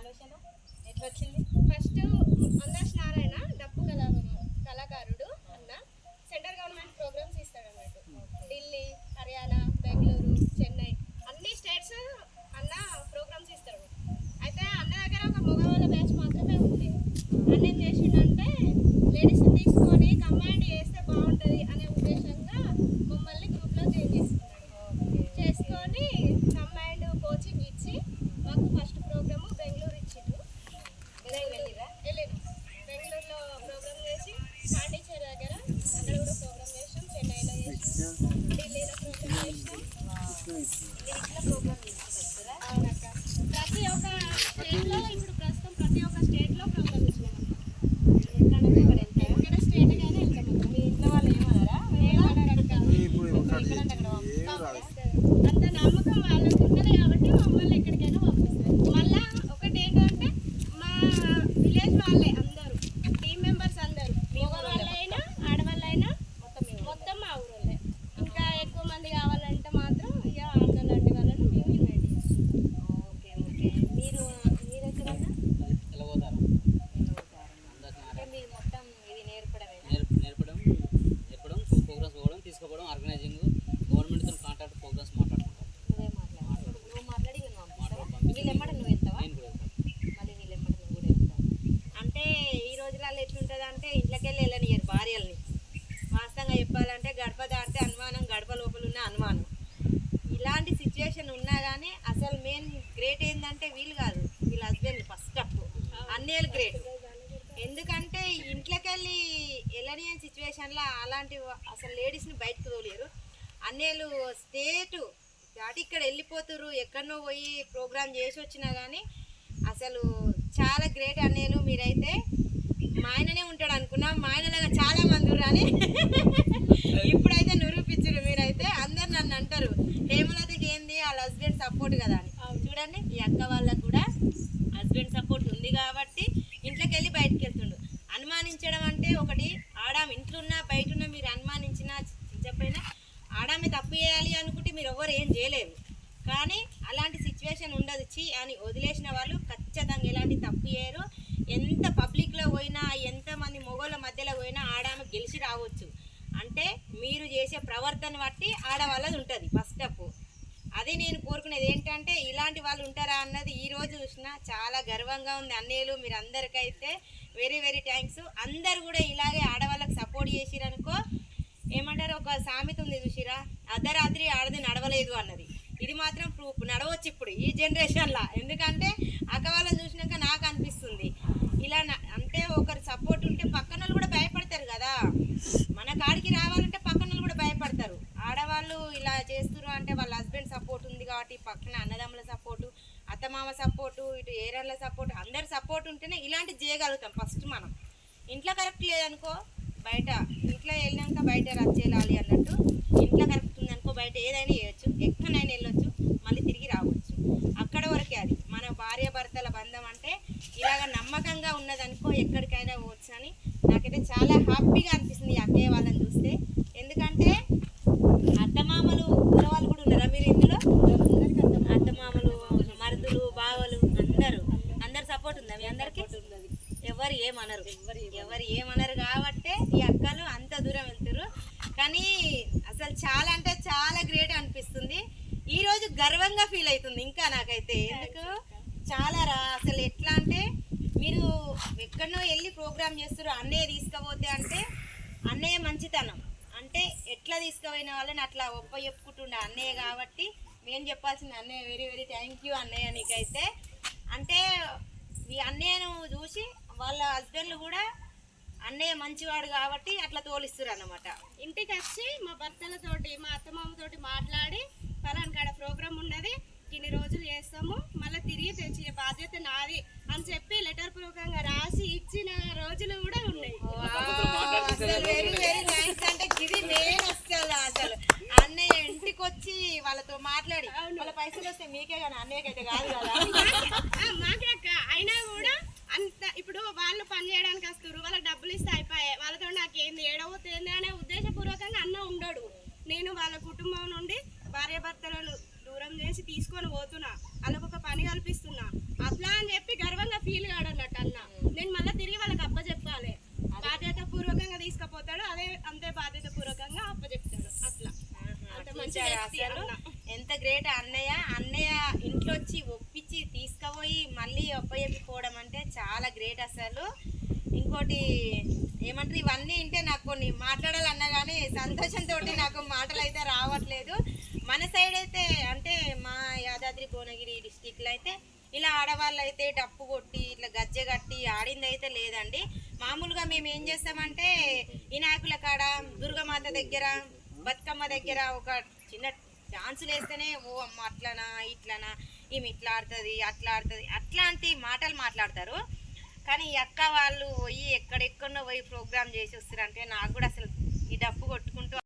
ఆలోచన? ఎట్లా వచ్చింది ఫస్ట్ అందర్ష్ నారాయణ డప్పు కళా కళాకారుడు అన్న. సెంట్రల్ గవర్నమెంట్ ప్రోగ్రామ్స్ ఇస్తాడు అన్నట్టు ఢిల్లీ హర్యానా బెంగళూరు చెన్నై అన్ని స్టేట్స్ అన్న ప్రోగ్రామ్స్ ఇస్తాడు. అయితే అన్న దగ్గర ఒక మగవాళ్ళ బ్యాచ్ మాత్రమే ఉంది. అన్న ఏం చేసిండంటే లేడీస్ తీసుకొని కమాండ్ చేస్తే ఇట్లా చేసాం ఢిల్లీలో ఇట్లా ప్రోగ్రామ్ తీసుకొస్తారా అవునక్క ప్రతి ఒక్క స్టేట్లో ఇప్పుడు ప్రస్తుతం ప్రతి ఒక్క స్టేట్లో ప్రోగ్రామ్ ఇచ్చినాం ఎక్కడంటే అక్కడ వెళ్తారా ఎక్కడ స్టేట్ కానీ వెళ్తాం మీ ఇంట్లో వాళ్ళు ఏమన్నారా ఏమనరక్క. ఎక్కడంటే అక్కడ పంపిస్తారు. అంత నమ్మకం వాళ్ళకి ఉన్నది కాబట్టి మమ్మల్ని ఎక్కడికైనా పంపిస్తారు మళ్ళా ఒకటి ఏంటంటే మా విలేజ్ వాళ్ళే అందరూ టీమ్ మెంబర్స్ అందరూ మగవాళ్ళైనా ఆడవాళ్ళైనా మొత్తం మీ ఊరు. మొత్తం మా ఊరోళ్ళే ఇంకా ఎక్కువ మంది కావాలంటే మాత్రం ఇక ఆంధ్ర లాంటి వాళ్ళని మేము ఇన్వైట్ చేస్తాం ఓకే ఓకే మీరు మీరు ఎక్కడన్నా వెళ్ళబోతారు అంటే మీరు మొత్తం ఇది నేర్పడమేనా నేర్ప నేర్పడం నేర్పడం ప్రోగ్రామ్స్ పోవడం తీసుకుపోవడం ఆర్గనైజింగ్ గవర్నమెంట్తో కాంటాక్ట్ ప్రోగ్రామ్స్ మాట్లాడుకుంటాం నువ్వే మాట్లాడు నువ్వు మాట్లాడి వీళ్ళు పంపిస్తావా మాట్లాడు వీళ్ళు ఎమ్మడ నువ్వు వెళ్తావా నేను కూడా వెళ్తాను మళ్ళీ వీళ్ళు ఎమ్మడ నువ్వు కూడా వెళ్తావు అంటే ఈ రోజులలో ఎట్లుంటుంది అంటే ఇంట్లోకి వెళ్ళి వెళ్ళనియరు భార్యల్ని వాస్తవంగా చెప్పాలంటే గడప దాటితే అనుమానం గడప లోపల ఉన్న అనుమానం సిచ్యువేషన్ ఉన్నా కానీ అసలు మెయిన్ గ్రేట్ ఏంటంటే వీళ్ళు కాదు వీళ్ళ హస్బెండ్ ఫస్ట్ అప్ అన్నేళ్ళు గ్రేట్ ఎందుకంటే ఇంట్లోకెళ్ళి ఎలనియన్ సిచ్యువేషన్లో అలాంటి అసలు లేడీస్ని బయటకు తోలేరు. అన్నేళ్ళు స్టేటు దాటి ఇక్కడ వెళ్ళిపోతురు ఎక్కడనో పోయి ప్రోగ్రామ్ చేసి వచ్చినా కానీ అసలు చాలా గ్రేట్ అన్నేలు మీరైతే. మా ఆయననే ఉంటాడు అనుకున్నాం మా ఆయనలాగా చాలా మంది అని ఇప్పుడైతే నిరూపించారు మీరైతే అందరు నన్ను అంటారు హేమలతకి ఏంది వాళ్ళ హస్బెండ్ సపోర్ట్ కదా అని చూడండి ఈ అక్క వాళ్ళకు కూడా హస్బెండ్ సపోర్ట్ ఉంది కాబట్టి ఇంట్లోకి వెళ్ళి బయటకు వెళ్తుండు అనుమానించడం ఒకటి. ఆడాం ఇంట్లో ఉన్న బయట ఉన్న మీరు అనుమానించినా చెప్పైనా ఆడామే తప్పు చేయాలి అనుకుంటే మీరు ఎవరు ఏం చేయలేరు. కానీ అలాంటి సిచ్యువేషన్ ఉండదు. చి అని వదిలేసిన వాళ్ళు ఖచ్చితంగా ఎలాంటి తప్పు చేయరు. ఎంత పబ్లిక్లో పోయినా ఎంతమంది మొగోళ్ళ మధ్యలో పోయినా ఆడామె గెలిచి రావచ్చు. అంటే మీరు చేసే ప్రవర్తన బట్టి ఆడవాళ్ళది ఉంటుంది ఫస్ట్ అప్ అదే నేను కోరుకునేది ఏంటంటే ఇలాంటి వాళ్ళు ఉంటారా అన్నది ఈరోజు చూసిన చాలా గర్వంగా ఉంది. అన్నయ్యలు మీరు అందరికైతే వెరీ వెరీ థ్యాంక్స్. అందరు కూడా ఇలాగే ఆడవాళ్ళకి సపోర్ట్ చేసిరనుకో ఏమంటారు ఒక సామెత ఉంది చూసిరా? అర్ధరాత్రి ఆడది నడవలేదు అన్నది. ఇది మాత్రం ప్రూఫ్ నడవచ్చు ఇప్పుడు ఈ జనరేషన్లో. ఎందుకంటే అక్క వాళ్ళని చూసినాక నాకు అనిపిస్తుంది. ఇలా అంటే ఒకరు సపోర్ట్ ఉంటే పక్కన వాళ్ళు కూడా భయపడతారు కదా. మన కాడికి రావాలంటే పక్కన వాళ్ళు కూడా భయపడతారు. ఆడవాళ్ళు ఇలా చేస్తున్నారు అంటే వాళ్ళ హస్బెండ్ సపోర్ట్ ఉంది కాబట్టి పక్కన అన్నదమ్ముల సపోర్టు అత్తమామ సపోర్టు ఇటు ఏరన్ల సపోర్ట్ అందరి సపోర్ట్ ఉంటేనే ఇలాంటి చేయగలుగుతాం ఫస్ట్ మనం. ఇంట్లో కరెక్ట్ లేదనుకో బయట ఇంట్లో వెళ్ళినాక బయట రద్దు చేయాలి అన్నట్టు ఇంట్లో కరెక్ట్ ఉందనుకో బయట ఏదైనా చేయొచ్చు. ఎక్కడైనా వెళ్ళొచ్చు మళ్ళీ తిరిగి రావచ్చు. అక్కడ వరకే అది. మన భార్య భర్తల బంధం అంటే ఇలాగ నమ్మకంగా ఉన్నదనుకో ఎక్కడికైనా పోవచ్చు అని నాకైతే చాలా హ్యాపీగా అనిపిస్తుంది ఈ అక్కయ్య వాళ్ళని చూస్తే ఎందుకంటే అత్తమామలు వాళ్ళు కూడా ఉన్నారా మీరు ఇందులో అత్తమామలు మరుదులు బావలు అందరూ అందరు సపోర్ట్ ఉందా మీ అందరికి ఎవరు ఏమనరు. ఎవరు ఏమనరు. కాబట్టే ఈ అక్కలు అంత దూరం వెళ్తారు కానీ అసలు చాలా అంటే చాలా గ్రేట్ అనిపిస్తుంది. ఈ రోజు గర్వంగా ఫీల్ అవుతుంది ఇంకా నాకైతే. ఎందుకు? చాలా రా. అసలు ఎట్లా అంటే మీరు ఎక్కడనో వెళ్ళి ప్రోగ్రామ్ చేస్తారు అన్నయ్య తీసుకుపోతే అంటే అన్నయ్య మంచితనం. అంటే ఎట్లా తీసుకుపోయిన వాళ్ళని అట్లా ఒప్ప చెప్పుకుంటుండే అన్నయ్య కాబట్టి మేము చెప్పాల్సింది అన్నయ్య వెరీ వెరీ థ్యాంక్ యూ అన్నయ్య నీకైతే. అంటే ఈ అన్నయ్యను చూసి వాళ్ళ హస్బెండ్లు కూడా అన్నయ్య మంచివాడు కాబట్టి అట్లా తోలిస్తారు అన్నమాట ఇంటికి వచ్చి మా భర్తలతోటి మా అత్తమామతోటి మాట్లాడి ఫలానా కాడ ప్రోగ్రామ్ ఉన్నది ఇన్ని రోజులు చేస్తాము మళ్ళీ తిరిగి తెచ్చే బాధ్యత నాది అని చెప్పి లెటర్ పూర్వకంగా రాసి ఇచ్చిన రోజులు కూడా ఉన్నాయి. అసలు వెరీ వెరీ నైస్ అంటే ఇది మెయిన్ అసలు అసలు. అన్నయ్య ఇంటికి వచ్చి వాళ్ళతో మాట్లాడి వాళ్ళ పైసలు వస్తే మీకే కానీ అన్నయ్యకైతే కాదు కదా. మాకే అయినా కూడా అంత ఇప్పుడు వాళ్ళు పని చేయడానికి వస్తారు వాళ్ళకి డబ్బులు ఇస్తే అయిపోయాయి. వాళ్ళతో నాకేంది ఏడవతేంది అనే ఉద్దేశపూర్వకంగా అన్న ఉండడు. నేను వాళ్ళ కుటుంబం నుండి భార్యాభర్తలను దూరం చేసి తీసుకొని పోతున్నా. వాళ్ళకి ఒక పని కల్పిస్తున్నా. అట్లా అని చెప్పి గర్వంగా ఫీల్ కాడు అన్నట్టు అన్న. నేను మళ్ళీ తిరిగి వాళ్ళకి అప్ప చెప్పాలి బాధ్యత పూర్వకంగా తీసుకుపోతాడు అదే అంతే బాధ్యత పూర్వకంగా అప్ప చెప్తాడు అట్లా అంత మంచి చూసారా వ్యక్తి అసలు. అన్న. ఎంత గ్రేట్ అన్నయ్య. అన్నయ్య ఇంట్లో వచ్చి ఒప్పించి తీసుకుపోయి మళ్ళీ ఒప్పచెప్పిపోవడం అంటే చాలా గ్రేట్ అసలు. ఇంకోటి ఏమంటారు ఇవన్నీ వింటే నాకు కొన్ని మాట్లాడాలన్నా కానీ సంతోషంతో నాకు మాటలు అయితే రావట్లేదు. మన సైడ్ అయితే అంటే మా యాదాద్రి భువనగిరి డిస్టిక్లో అయితే ఇలా ఆడవాళ్ళు అయితే డప్పు కొట్టి ఇట్లా గజ్జె కట్టి ఆడింది అయితే లేదండి. మామూలుగా మేము ఏం చేస్తామంటే వినాయకుల కాడ దుర్గమాత దగ్గర బతుకమ్మ దగ్గర ఒక చిన్న డాన్సులు వేస్తేనే ఓ అమ్మ అట్లనా ఇట్లనా ఈమె ఇట్లా ఆడుతుంది అట్లా ఆడుతుంది అట్లాంటి మాటలు మాట్లాడతారు. కానీ ఈ అక్క వాళ్ళు పోయి ఎక్కడెక్కడో పోయి ప్రోగ్రామ్ చేసి వస్తారంటే నాకు కూడా అసలు ఈ డప్పు కొట్టుకుంటే